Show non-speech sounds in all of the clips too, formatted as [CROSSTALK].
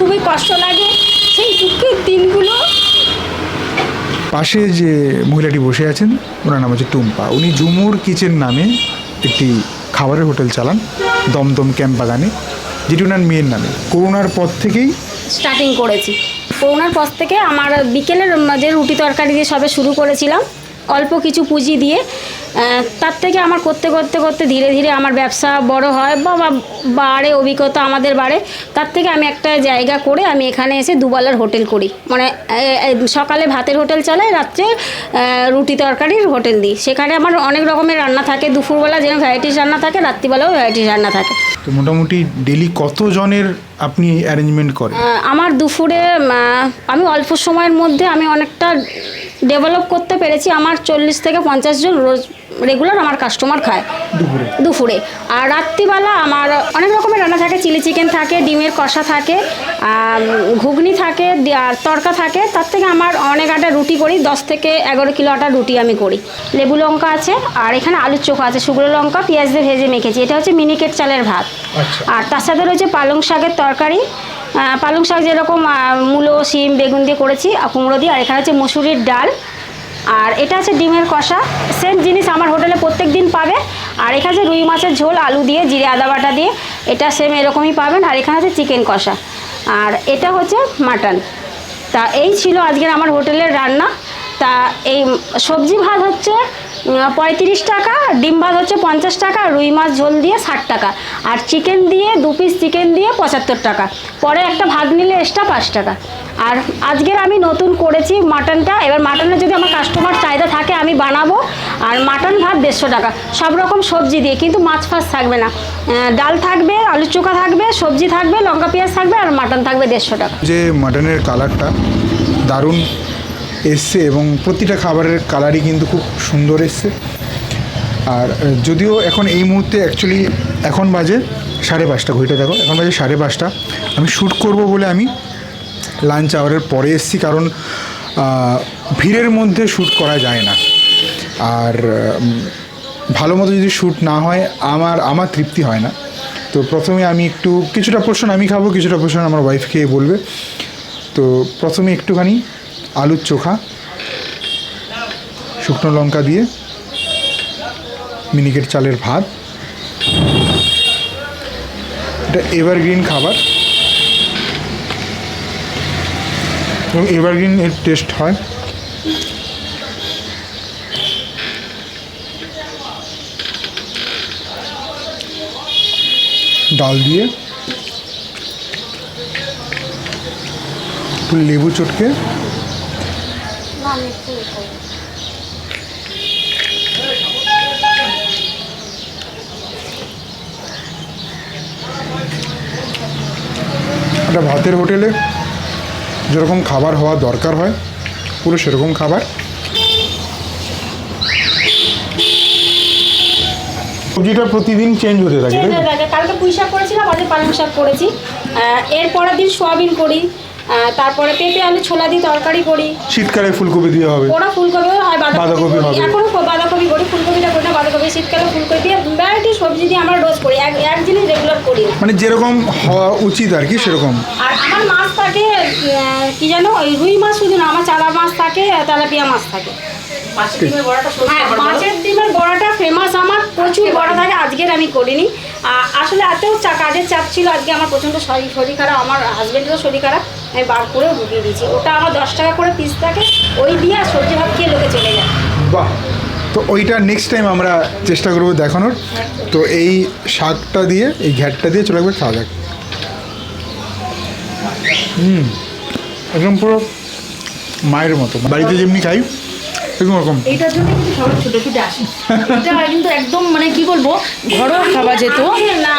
খুবই কষ্ট লাগে। সেই দুঃখের দিনগুলো পাশে যে মহিলাটি বসে আছেন ওনার নাম হচ্ছে টুম্পা। উনি ঝুমুর কিচেন নামে একটি খাবারের হোটেল চালান দমদম ক্যাম্প বাগানে যেটি ওনার মেয়ের নামে। করোনার পর থেকেই স্টার্টিং করেছি। করোনার পর থেকে আমার বিকেলের যে রুটি তরকারি দিয়ে সবে শুরু করেছিলাম। অল্প কিছু পুঁজি দিয়ে তার থেকে আমার করতে করতে করতে ধীরে ধীরে আমার ব্যবসা বড় হয় বা বাড়ে অভিজ্ঞতা আমাদের বাড়ে। তার থেকে আমি একটা জায়গা করে আমি এখানে এসে দুবেলার হোটেল করি। মানে সকালে ভাতের হোটেল চালাই রাত্রে রুটি তরকারির হোটেল দিই। সেখানে আমার অনেক রকমের রান্না থাকে। দুপুরবেলা যেন ভ্যারাইটিস রান্না থাকে রাত্রিবেলাও ভ্যারাইটিস রান্না থাকে। তো মোটামুটি ডেলি কত জনের আপনি অ্যারেঞ্জমেন্ট করেন? আমার দুপুরে আমি অল্প সময়ের মধ্যে আমি অনেকটা ডেভেলপ করতে পেরেছি। আমার চল্লিশ থেকে পঞ্চাশ জন রোজ রেগুলার আমার কাস্টমার খায়। দুপুরে? আর রাত্রিবেলা আমার অনেক রকমের রান্না থাকে চিলি চিকেন থাকে ডিমের কষা থাকে ঘুগনি থাকে আর তরকা থাকে। তার থেকে আমার অনেক আটা রুটি করি দশ থেকে এগারো কিলো আটা রুটি আমি করি। লেবু লঙ্কা আছে আর এখানে আলুর চোখা আছে শুকনো লঙ্কা পেঁয়াজ দিয়ে ভেজে মেখেছি। এটা হচ্ছে মিনিকেট চালের ভাত। আচ্ছা। আর তার সাথে রয়েছে পালং শাকের তরকারি। পালং শাক যেরকম মূলো শিম বেগুন দিয়ে করেছি আর কুমড়ো দিয়ে আর এখানে হচ্ছে মুসুরির ডাল। আর এটা আছে ডিমের কষা। সেম জিনিস আমার হোটেলে প্রত্যেক দিন পাবে। আর এখানে আছে রুই মাছের ঝোল, আলু দিয়ে, জিরে, আদা বাটা দিয়ে। এটা সেম এরকমই পাবেন। আর এখানে আছে চিকেন কষা। আর এটা হচ্ছে মাটন তা এই ছিল আজকের আমার হোটেলের রান্না। তা এই সবজি ভাত হচ্ছে পঁয়ত্রিশ টাকা, ডিম ভাত হচ্ছে পঞ্চাশ টাকা, রুই মাছ ঝোল দিয়ে ষাট টাকা। আর চিকেন দিয়ে, দু পিস চিকেন দিয়ে পঁচাত্তর টাকা। পরে একটা ভাত নিলে এক্সট্রা পাঁচ টাকা। আর আজকের আমি নতুন করেছি মাটনটা। এবার মাটনের যদি আমার কাস্টমার চাহিদা থাকে, আমি বানাবো। আর মাটন ভাত দেড়শো টাকা। সব রকম সবজি দিয়ে, কিন্তু মাছ ফাছ থাকবে না। ডাল থাকবে, আলু চোখা থাকবে, সবজি থাকবে, লঙ্কা পেঁয়াজ থাকবে, আর মাটন থাকবে দেড়শো টাকা। যে মাটনের কালারটা দারুণ এসছে এবং প্রতিটা খাবারের কালারই কিন্তু খুব সুন্দর এসছে। আর যদিও এখন এই মুহূর্তে অ্যাকচুয়ালি এখন বাজে সাড়ে পাঁচটা, ঘড়িটা দেখো, এখন বাজে সাড়ে পাঁচটা। আমি শ্যুট করব বলে আমি লাঞ্চ আওয়ারের পরে এসেছি, কারণ ভিড়ের মধ্যে শ্যুট করা যায় না। আর ভালো মতো যদি শ্যুট না হয়, আমার আমার তৃপ্তি হয় না। তো প্রথমে আমি একটু, কিছুটা পোর্শন আমি খাব, কিছুটা পোর্শন আমার ওয়াইফ খেয়ে বলবে। তো প্রথমে একটুখানি আলুর চোখা, শুকনো লঙ্কা দিয়ে, মিনিকেট চালের ভাত। এটা এভারগ্রিন খাবার। এবং এভারগ্রিন এর টেস্ট হয়। ডাল দিয়ে একটু লেবু চটকে। একটা ভাতের হোটেলে যেরকম খাবার হওয়া দরকার হয় পুরো সেরকম খাবার। সবজিটা প্রতিদিন চেঞ্জ হতে থাকে কালকে পুঁই শাক করেছিলাম আজকে পালং শাক করেছি। এর পরের দিন সোয়াবিন করি। তারপরে পেঁপে আলু ছোলা দিয়ে তরকারি করি। শীতকালে ফুলকপি দিয়ে হবে। ওরা ফুলকপি হয় বাঁধাকপি। এখনও বাঁধাকপি করি ফুলকপিটা করি না বাঁধাকপি শীতকালে ফুলকপি দিয়ে ভ্যারাইটি সবজি দিয়ে আমরা রোজ করি। এক এক জিনিস রেগুলার করি মানে যেরকম হওয়া উচিত আর কি সেরকম। আর আমার আহ, কি জানো? ওই রুই মাছ শুধু না আমার চালা মাছ থাকে আর তেলাপিয়া মাছ থাকে। হ্যাঁ, মাছের ডিমের বড়াটা ফেমাস আমার প্রচুর বড়া থাকে আজকের আমি করিনি। আসলে এতেও চা কাজের চাপ ছিল আজকে আমার প্রচণ্ড শরীর শরীর খারাপ আমার হাজবেন্ডেরও শরীর খারাপ আমি বার করেও ঢুকিয়ে দিয়েছি। ওটা আমার দশ টাকা করে পিস থাকে ওই দিয়ে আর সবজি ভাত খেয়ে লোকে চলে যায়। বাহ তো ওইটা নেক্সট টাইম আমরা চেষ্টা করব দেখানোর। তো এই শাকটা দিয়ে এই ঘ্যাটটা দিয়ে চলে একবার খাওয়া যাক। হুম। একদম পুরো মায়ের মতো। বাড়িতে যেমনি খাই? এরকম রকম। এইটার জন্য কিন্তু সবাই ছুটে ছুটে আসে। এটা কিন্তু একদম মানে কি বলব ঘরোয়া খাবার যেহেতু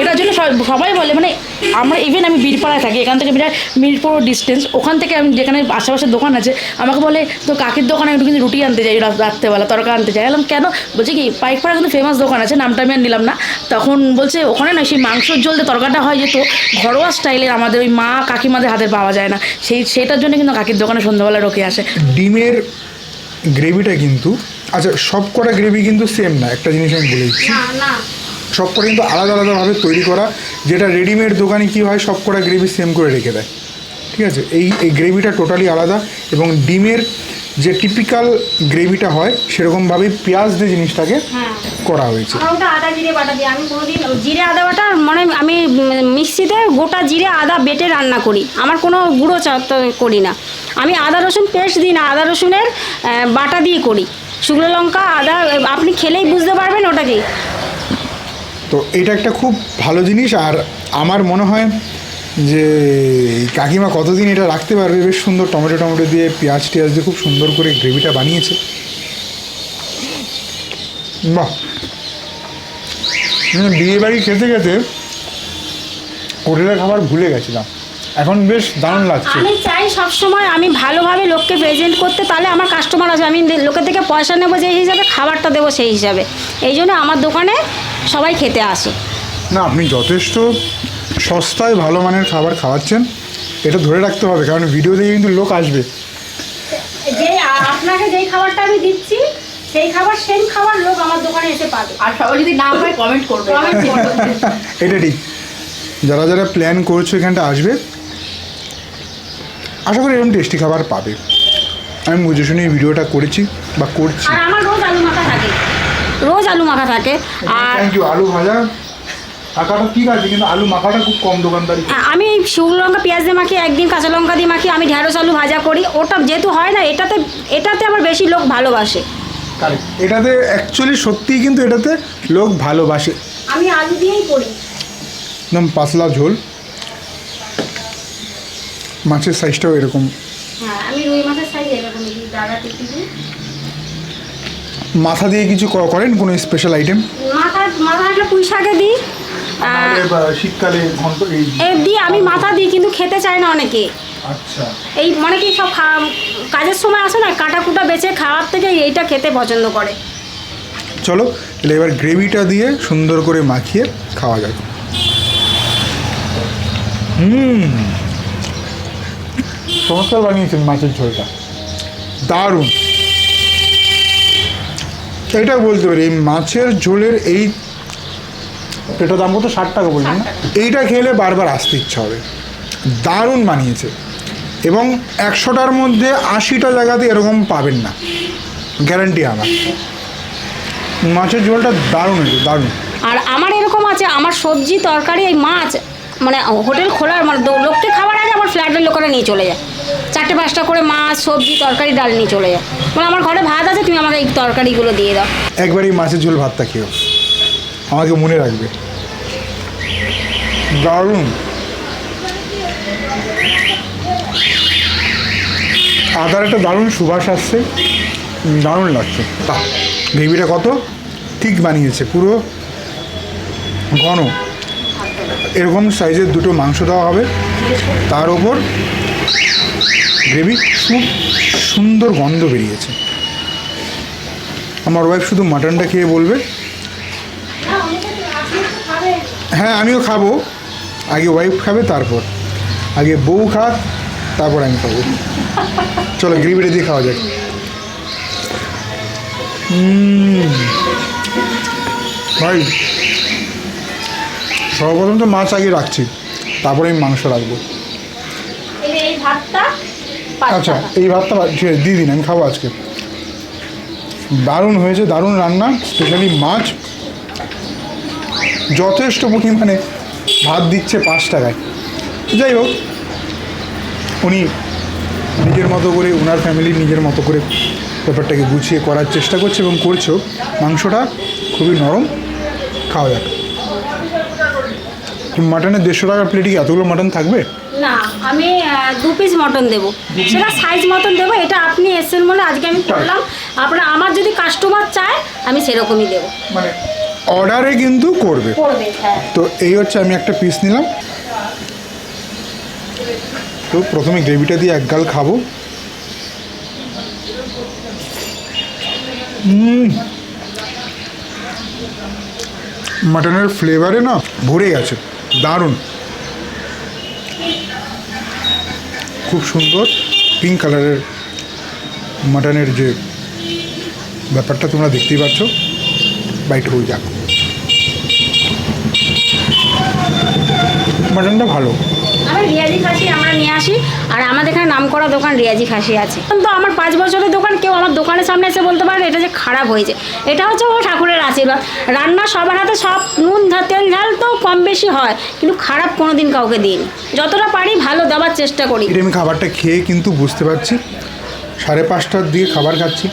এটার জন্য সবাই বলে মানে আমরা ইভেন আমি বীরপাড়ায় থাকি এখান থেকে বিরাট মিরপুর ডিস্টেন্স ওখান থেকে আমি যেখানে আশেপাশে দোকান আছে আমাকে বলে তো কাকির দোকানে একটু কিন্তু রুটি আনতে যাই রাত- রাত্রেবেলা তরকা আনতে যাই। এলাম কেন? বলছে কি পাইকপাড়া কিন্তু ফেমাস দোকান আছে নামটা আমি আর নিলাম না। তখন বলছে ওখানে না সেই মাংসর জল দিয়ে তরকাটা হয় যেত ঘরোয়া স্টাইলের আমাদের ওই মা কাকিমাদের হাতে পাওয়া যায় না। সেই সেটার জন্য কিন্তু কাকির দোকানে সন্ধ্যাবেলা ঢোকে আসে। ডিমের গ্রেভিটা কিন্তু আচ্ছা সব কটা গ্রেভি কিন্তু সেম না একটা জিনিস আমি বলে দিচ্ছি। সব কটা কিন্তু আলাদা আলাদাভাবে তৈরি করা যেটা রেডিমেড দোকানে কী হয় সব কটা গ্রেভি সেম করে রেখে দেয়। ঠিক আছে? এই এই গ্রেভিটা টোটালি আলাদা এবং ডিমের যে টিপিক্যাল গ্রেভিটা হয় সেরকমভাবেই পেঁয়াজ দিয়ে জিনিসটাকে হ্যাঁ। করা হয়েছে। ওটা আদা জিরে বাটা দিই আমি কোনোদিন জিরে আদা বাটা মানে আমি মিক্সিতে গোটা জিরে আদা বেটে রান্না করি। আমার কোনো গুঁড়ো চা করি না। আমি আদা রসুন পেস্ট দিই না আদা রসুনের বাটা দিয়ে করি। শুকনো লঙ্কা আদা আপনি খেলেই বুঝতে পারবেন ওটা কি তো এটা একটা খুব ভালো জিনিস আর আমার মনে হয় যে কাকিমা কতদিন এটা রাখতে পারবে বেশ সুন্দর টমেটো টমেটো দিয়ে পেঁয়াজ টিয়াজ দিয়ে খুব সুন্দর করে গ্রেভিটা বানিয়েছে। বাহ! হুম, বিয়ে বাড়ি খেতে খেতে হোটেলের খাবার ভুলে গেছিলাম। এখন বেশ দারুণ লাগছে। আমি চাই সব সময় আমি ভালোভাবে লোককে প্রেজেন্ট করতে তাহলে আমার কাস্টমার আছে আমি লোকের থেকে পয়সা নেব যে হিসাবে খাবারটা দেবো সেই হিসাবে। এই জন্য আমার দোকানে সবাই খেতে আসে। না আপনি যথেষ্ট সস্তায় ভালো মানের খাবার খাওয়াচ্ছেন এটা ধরে রাখতে হবে কারণ ভিডিও দেখে কিন্তু লোক আসবে। যে আপনাকে যেই খাবারটা আমি দিচ্ছি সেই খাবার সেম খাবার লোক আমার দোকানে এসে পাবে। আর সবাই যদি না পায় কমেন্ট করবে। করবে। [LAUGHS] এটা ঠিক যারা যারা প্ল্যান করছ এখানটা আসবে আশা করি এরকম টেস্টি খাবার পাবে। আমি বুঝে শুনে এই ভিডিওটা করেছি বা করছি। আর আমার রোজ আলু মাখা থাকে। রোজ আলু মাখা থাকে। আর থ্যাংক ইউ আলু ভাজা। টাকাটা ঠিক আছে কিন্তু আলু মাখাটা খুব কম দোকানদারি আ- আমি শুকনো লঙ্কা পেঁয়াজ দিয়ে মাখি একদিন কাঁচা লঙ্কা দিয়ে মাখি আমি ঢেঁড়স আলু ভাজা করি। ওটা যেহেতু হয় না এটাতে এটাতে আমার বেশি লোক ভালোবাসে। কারেক্ট এটাতে অ্যাকচুয়ালি সত্যিই কিন্তু এটাতে লোক ভালোবাসে। আমি আলু দিয়েই করি। একদম পাতলা ঝোল। মাছের সাইজটাও এরকম। হ্যাঁ আমি রুই মাছের সাইজ এরকম দাদা টিপি মাথা দিয়ে কিছু করেন কোনো স্পেশাল আইটেম মাথা মাথা একটা পুঁই শাকে দিই। শীতকালে ঘন্ট এই এ দিই আমি মাথা দিই কিন্তু খেতে চায় না অনেকে। আচ্ছা। এই মানে কি সব খা- কাজের সময় আসে না কাটা কুটা বেছে খাওয়ার থেকে এইটা খেতে পছন্দ করে। চলো তাহলে এবার গ্রেভিটা দিয়ে সুন্দর করে মাখিয়ে খাওয়া যাক। হুম। চমৎকার বানিয়েছেন মাছের ঝোলটা। দারুণ। এটা বলতে পারি এই মাছের ঝোলের এই এটা দাম কত? ষাট টাকা বললেন না? এইটা খেলে বারবার আসতে ইচ্ছা হবে। দারুণ বানিয়েছে। এবং একশোটার মধ্যে আশিটা জায়গাতে এরকম পাবেন না। গ্যারান্টি আমার। মাছের ঝোলটা দারুণ হয়েছে দারুণ। আর আমার এরকম আছে আমার সবজি তরকারি এই মাছ মানে হোটেল খোলার মানে লোককে খাবার আগে আমার ফ্ল্যাটের লোকেরা নিয়ে চলে যায়। চারটে পাঁচটা করে মাছ, সবজি, তরকারি, ডাল নিয়ে চলে যায় মানে আমার ঘরে ভাত আছে, তুমি আমাকে এই তরকারিগুলো দিয়ে দাও। একবার এই মাছের ঝোল ভাতটা খেও আমাকে মনে রাখবে। দারুণ। আদার একটা দারুণ সুবাস আসছে। দারুণ লাগছে। বাহ, গ্রেভিটা কত? ঠিক বানিয়েছে, পুরো ঘন। এরকম সাইজের দুটো মাংস দেওয়া হবে। তার ওপর গ্রেভি খুব সুন্দর গন্ধ বেরিয়েছে। আমার ওয়াইফ শুধু মাটনটা খেয়ে বলবে। হ্যাঁ আমিও খাব। আগে ওয়াইফ খাবে, তারপর। আগে বউ খাক, তারপর আমি খাব। চলো, গ্রেভিটা দিয়ে খাওয়া যাক। ভাই, সর্বপ্রথম তো মাছ আগে রাখছি, তারপরে আমি মাংস রাখব। ভাতটা আচ্ছা এই ভাতটা দিয়ে দিন, আমি খাব আজকে। দারুণ হয়েছে, দারুণ রান্না স্পেশালি মাছ। যথেষ্ট পরিমাণে ভাত দিচ্ছে পাঁচ টাকায়। যাই হোক, উনি নিজের মতো করে ওনার ফ্যামিলি নিজের মতো করে ব্যাপারটাকে গুছিয়ে করার চেষ্টা করছে এবং করছেও। মাংসটা খুবই নরম, খাওয়া যাক। মাটনের দেড়শো টাকার প্লেটে কি এতগুলো মাটন থাকবে? না আমি দু পিস মটন দেবো। সেটা সাইজ মতন দেবো এটা আপনি এসেছেন বলে আজকে আমি করলাম আপনার আমার যদি কাস্টমার চায় আমি সেরকমই দেবো। মানে অর্ডারে কিন্তু করবে। করবে হ্যাঁ। তো এই হচ্ছে আমি একটা পিস নিলাম। তো প্রথমে গ্রেভিটা দিয়ে এক গাল খাব। মাটনের ফ্লেভারে না ভরে গেছে। দারুণ। খুব সুন্দর। পিঙ্ক কালারের মাটনের যে ব্যাপারটা তোমরা দেখতেই পাচ্ছ বাইট হয়ে যাক। মাটনটা ভালো। রিয়াজি খাসি আমরা নিয়ে আসি আর আমাদের এখানে নাম করা দোকান রিয়াজি খাসি আছে। তো আমার পাঁচ বছরের দোকান কেউ আমার দোকানের সামনে এসে বলতে পারে এটা যে খারাপ হয়েছে। এটা হচ্ছে ও ঠাকুরের আশীর্বাদ। রান্না সবার হাতে সব নুন তেল ঝাল তো কম বেশি হয় কিন্তু খারাপ কোনো দিন কাউকে দিইনি। যতটা পারি ভালো দেওয়ার চেষ্টা করি। আমি খাবারটা খেয়ে কিন্তু বুঝতে পারছি। সাড়ে পাঁচটার দিকে খাবার খাচ্ছি।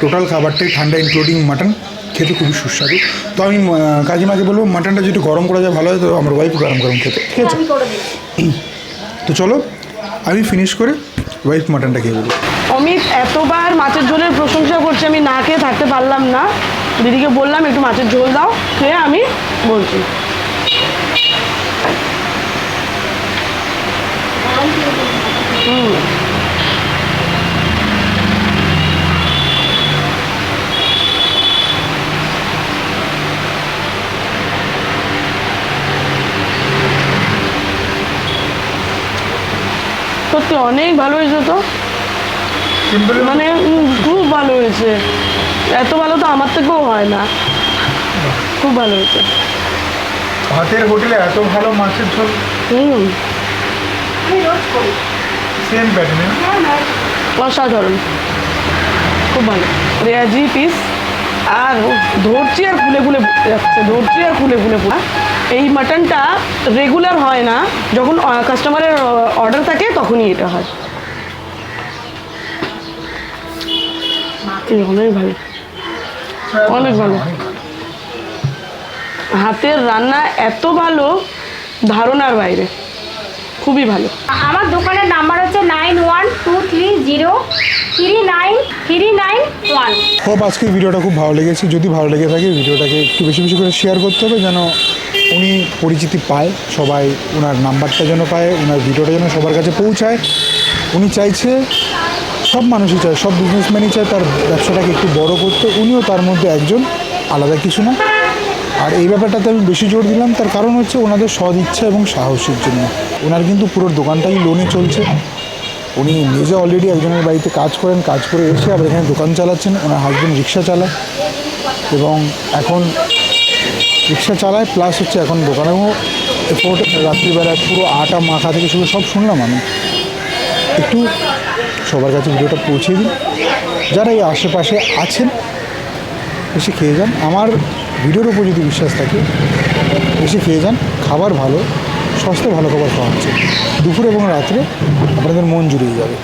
টোটাল খাবারটাই ঠান্ডা ইনক্লুডিং মাটন খেতে খুবই সুস্বাদু। তো আমি আহ, কাকিমাকে বলব মাটনটা যদি গরম করা যায় ভালো হয় তো আমার ওয়াইফ গরম গরম খেতে। ঠিক আছে? তো চলো আমি ফিনিশ করে ওয়াইফ মাটনটা খেয়ে বলব অমিত, এতবার মাছের ঝোলের প্রশংসা করছে, আমি না খেয়ে থাকতে পারলাম না। দিদিকে বললাম, একটু মাছের ঝোল দাও, খেয়ে আমি বলছি। হুম। সত্যি অনেক ভালো হয়েছে তো। মানে খুব ভালো হয়েছে। এত ভালো তো আমার থেকেও হয় না। খুব ভালো হয়েছে। হাতের হোটেলে এত ভালো মাছের ঝোল? হুম। আমি রোজ করি। সেম প্যাটার্নে অসাধারণ। খুব ভালো। রেয়াজি পিস আর ধরছি আর ফুলে ফুলে যাচ্ছে। ধরছি আর ফুলে ফুলে ফুলে এই মাটনটা রেগুলার হয় না। যখন কাস্টমারের অর্ডার থাকে তখনই এটা হয়। অনেক ভালো। অনেক ভালো। হাতের রান্না এত ভালো ধারণার বাইরে। খুবই ভালো। আমার দোকানের নাম্বার হচ্ছে nine one two three zero three nine three nine one. Hope আজকের ভিডিওটা খুব ভালো লেগেছে। যদি ভালো লেগে থাকে ভিডিওটাকে একটু বেশি বেশি করে শেয়ার করতে হবে যেন উনি পরিচিতি পায়, সবাই ওনার নাম্বারটা যেন পায় ওনার ভিডিওটা যেন সবার কাছে পৌঁছায়। উনি চাইছে, সব মানুষই চায়, সব বিজনেসম্যানই চায় তার ব্যবসাটাকে একটু বড় করতে, উনিও তার মধ্যে একজন, আলাদা কিছু না। আর এই ব্যাপারটাতে আমি বেশি জোর দিলাম, তার কারণ হচ্ছে ওনাদের সদ ইচ্ছা এবং সাহসের জন্য। ওনার কিন্তু পুরো দোকানটাই লোনে চলছে। উনি নিজে অলরেডি একজনের বাড়িতে কাজ করেন, কাজ করে এসে আবার এখানে দোকান চালাচ্ছেন, ওনার হাজব্যান্ড রিক্সা চালায়। এবং এখন রিক্সা চালায় প্লাস হচ্ছে এখন দোকানেও এফোর্ট রাত্রিবেলায় পুরো আটা মাখা থেকে শুরু সব শুনলাম আমি। একটু সবার কাছে ভিডিওটা পৌঁছে দিন। যারা এই আশেপাশে আছেন এসে খেয়ে যান। আমার ভিডিওর উপর যদি বিশ্বাস থাকে এসে খেয়ে যান। খাবার ভালো সস্তা ভালো খাবার খাওয়া হচ্ছে। দুপুর এবং রাত্রে আপনাদের মন জুড়িয়ে যাবে।